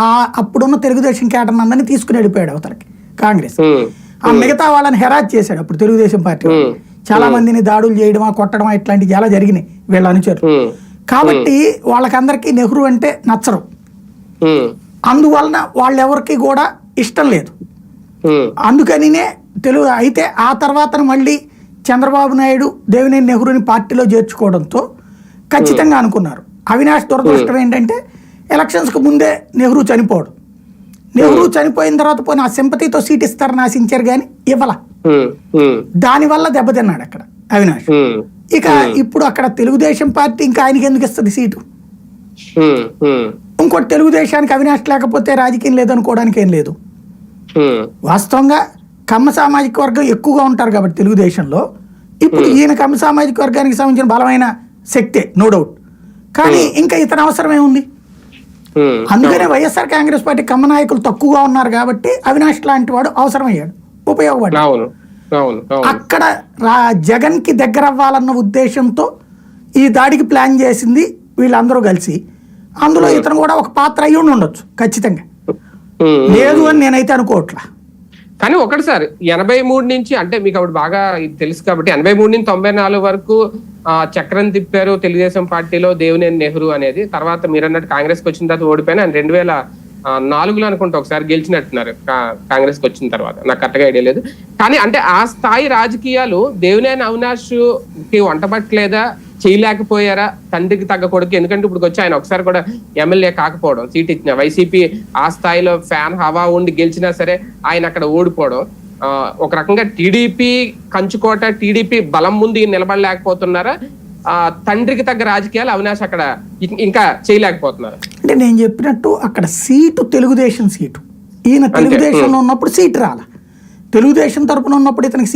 ఆ అప్పుడున్న తెలుగుదేశం కేటర్ అందరినీ తీసుకుని వెళ్ళిపోయాడు అవతలకి కాంగ్రెస్. ఆ మిగతా వాళ్ళని హెరాజ్ చేశాడు అప్పుడు తెలుగుదేశం పార్టీ. చాలా మందిని దాడులు చేయడమా కొట్టడమా ఇట్లాంటివి చాలా జరిగినాయి వీళ్ళ అనుచరులు. ఉమ్, కాబట్టి వాళ్ళకందరికీ నెహ్రూ అంటే నచ్చరు. అందువలన వాళ్ళెవరికి కూడా ఇష్టం లేదు. అందుకనినే తెలుగు అయితే ఆ తర్వాత మళ్ళీ చంద్రబాబు నాయుడు దేవినేని నెహ్రూని పార్టీలో చేర్చుకోవడంతో ఖచ్చితంగా అనుకున్నారు. అవినాష్ దురదృష్టం ఏంటంటే ఎలక్షన్స్కి ముందే నెహ్రూ చనిపోవడం నెహ్రూ చనిపోయిన తర్వాత పోయిన ఆ సింపతితో సీట్ ఇస్తారని ఆశించారు కానీ ఇవ్వాల. ఉమ్, ఉమ్, దానివల్ల దెబ్బతిన్నాడు అక్కడ అవినాష్. ఇక ఇప్పుడు అక్కడ తెలుగుదేశం పార్టీ ఇంకా ఆయనకి ఎందుకు ఇస్తుంది సీటు? ఇంకోటి తెలుగుదేశానికి అవినాష్ లేకపోతే రాజకీయం లేదనుకోవడానికి ఏం లేదు. వాస్తవంగా కమ్మ సామాజిక వర్గం ఎక్కువగా ఉంటారు కాబట్టి తెలుగుదేశంలో. ఇప్పుడు ఈయన కమ్మ సామాజిక వర్గానికి సంబంధించిన బలమైన శక్తే నో డౌట్ కానీ ఇంకా ఇతని అవసరం ఏముంది? అందుకనే వైఎస్ఆర్ కాంగ్రెస్ పార్టీ కమ్మ నాయకులు తక్కువగా ఉన్నారు కాబట్టి అవినాష్ లాంటి వాడు అవసరమయ్యాడు. ఉపయోగపడ్డాడు. అక్కడ రా జగన్కి దగ్గర అవ్వాలన్న ఉద్దేశంతో ఈ దాడికి ప్లాన్ చేసింది వీళ్ళందరూ కలిసి. అందులో ఇతను కూడా ఒక పాత్ర అయ్యి ఉండి ఉండొచ్చు ఖచ్చితంగా. లేదు అని నేనైతే అనుకోవట్లా. కానీ ఒకటి సార్ ఎనభై మూడు నుంచి అంటే మీకు అప్పుడు బాగా తెలుసు కాబట్టి ఎనభై మూడు నుంచి తొంభై నాలుగు వరకు ఆ, చక్రం తిప్పారు తెలుగుదేశం పార్టీలో దేవినేని నెహ్రూ అనేది. తర్వాత మీరు అన్నట్టు కాంగ్రెస్కి వచ్చిన తర్వాత ఓడిపోయిన ఆయన రెండు వేల నాలుగులో అనుకుంటా ఒకసారి గెలిచినట్టున్నారు కాంగ్రెస్కి వచ్చిన తర్వాత. నాకు కరెక్ట్గా ఐడియా లేదు. కానీ అంటే ఆ స్థాయి రాజకీయాలు దేవినేని అవినాష్కి వంటపట్టలేదా చేయలేకపోయారా? తండ్రికి తగ్గ కొడుకు. ఎందుకంటే ఇప్పుడు వచ్చి ఆయన ఒకసారి కూడా ఎమ్మెల్యే కాకపోవడం సీట్ ఇచ్చిన వైసీపీ ఆ స్థాయిలో ఫ్యాన్ హవా ఉండి గెలిచినా సరే ఆయన అక్కడ ఓడిపోవడం. ఒక రకంగా టీడీపీ కంచుకోట టీడీపీ బలం ముందు నిలబడలేకపోతున్నారా? ఆ, తండ్రికి తగ్గ రాజకీయాలు అవినాష్ అక్కడ ఇంకా చేయలేకపోతున్నారు. అంటే నేను చెప్పినట్టు అక్కడ సీటు తెలుగుదేశం సీటు. ఈయన తెలుగుదేశంలో ఉన్నప్పుడు సీటు రాల. తెలుగుదేశం తరపున ఉన్నప్పుడు ఇతనికి